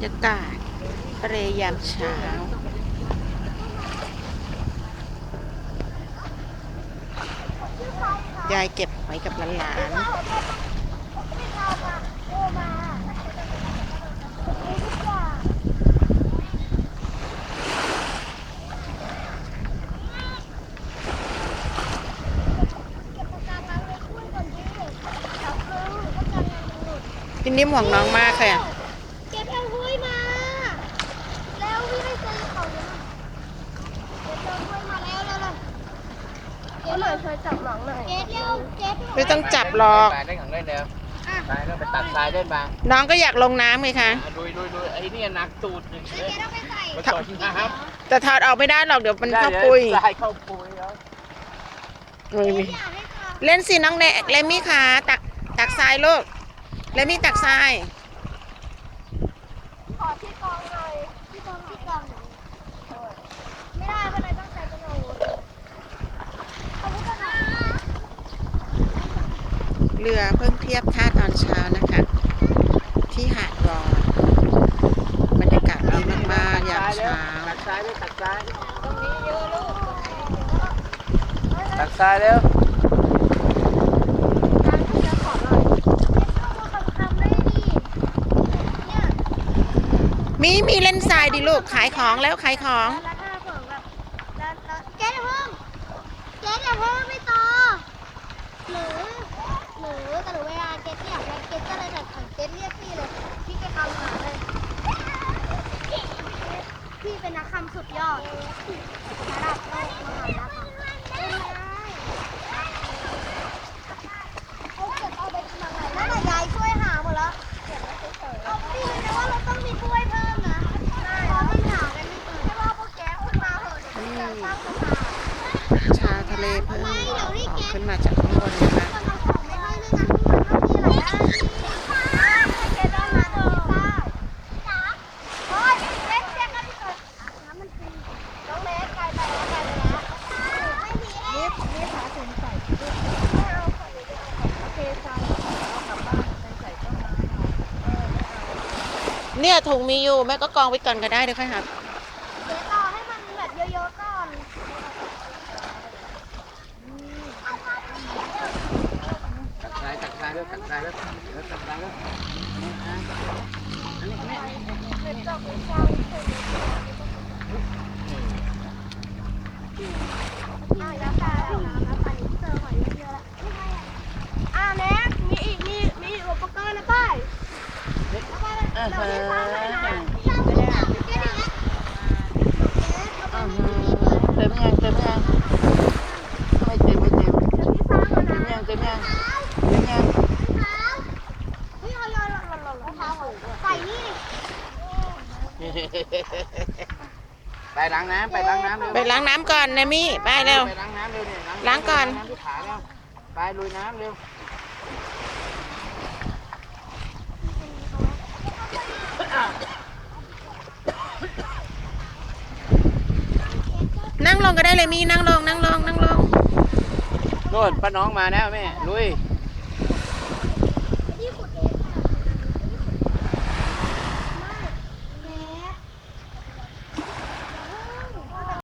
รยากาศทะเลยามเช้า ยายเก็บหอยกับหลานๆพี่นิ่มห่วงน้องมากเลยอะ เก็บเอาห้วยมา แล้ววิ่งไปเจอเขาเลยนะเก็บเอาห้วยมาแล้วแล้วแล้ว เก็บหน่อยช่วยจับหลังหน่อยเก็บเร็วเก็บไม่ต้องจับหรอก ไปได้ของเล่นเดียวไปแล้วไปตัดทรายเล่นมาน้องก็อยากลงน้ำไงคะดูดูดูไอ้นี่หนักตูดหนึ่งเก็เลยบเอาไปใส่มาต่อยน้ำแต่ถอดออกไม่ได้หรอกเดี๋ยวมันเข้าปุยทรายเข้าปุยแล้วไม่มีอยากให้เขา เล่นสิน้องเนเลมี่ขาตักตักทรายลูกเลมี่ตักทราย ขอที่กองหน่อยที่กองที่กองหน่อยไม่ได้เป็นไรต้องใส่กระโหลกเอาไว้ก่อนนะ เรือเพิ่งเทียบท่าตอนเช้านะคะ ที่หาดวอนบรรยากาศดีมากๆยามเช้าตัดทรายเลยตัดทรายตรงนี้เยอะลูกตัดทรายเร็วมีมีเล่นทรายดิลูกขายของแล้วขายของแล้เผื่อแบบแล้วแล้วเจ๊อย่าเพิ่งเจ๊อย่าเพิ่งไม่ต่อหรือ หรือแต่หรือเวลาเจ๊อยากเรียกเจ๊ก็เลยแบบของเจ๊เรียกพี่เลย พี่จะคำหาเลย พี่เป็นนักคำสุดยอดระดับโลกมหาลักษณ์ไม่ได้เอาเก็บเอาไปทำอะไรนั่นแหละยายช่วยหาหมดแล้วเอาพี่แต่ว่าเราต้องมีถ้วยเพิ่มนะเพราะมันหากันไม่เจอใช่ป่ะพวกแกขึ้นมาเหอะเดี๋ยวจะสร้างสะพานชาทะเลเพิ่งออกขึ้นมาจากข้างบนนะคะ มันเอาของไม่ให้ด้วยนะมันต้องมีอะไรได้เจ๊ต้องมาดูข้าวจ๋าโอ๊ยเล็กเจ๊ก็ที่เกิดน้ำมันฟรีน้องเล็กไกลไปแล้วไกลไปแล้วไม่มีเล็กนี่ขาถึงใส่ไม่เอาค่ะเดี๋ยวจะเอาของเทใส่เอากลับบ้านไปใส่ต้นไม้เออไม่ เอาเนี่ยถุงมีอยู่แม่ก็กองไว้ก่อนก็ได้เดี๋ยวค่อยหาเดี๋ยวต่อให้มันแบบเยอะๆก่อนตัดทรายตัดทรายเร็วตัดทรายเร็วเร็วตัดทรายเร็วอันนี้อันนี้อันนี้เป็นดอกไม้เช้าเฉยๆอะแล้วค่ะแล้วน้ำแล้วค่ะเจอหอยเยอะๆแล้วอะแน็กมีอีกมีมีอีกอุปกรณ์นะป้าย เออเราเอเล่นอซ้ำเลยนะซ้ำเลยนะแค่นี้นะเอาไปไม่มีเลยเต็มยังเต็มยังไม่เต็มไม่เต็มเดี๋ยวพี่ซ้ำก่อนเต็มยังเต็มยังเต็มยังเท้าเฮ้ยเอาเลยหล่นหล่นหล่นเท้าใส่นี่ดิไปล้างน้ำไปล้างน้ำเร็วไปล้างน้ำก่อนนะมี่ไปเร็ว ไปล้างน้ำเร็วเนี่ยล้างก่อนน้ำที่ขาเร็วไปลุยน้ำเร็ว นั่งล งก็ได้เลยมี่นั่งลงนั่งลงนั่งลง โน่นป้าน้องมาแล้วแม่ ลุย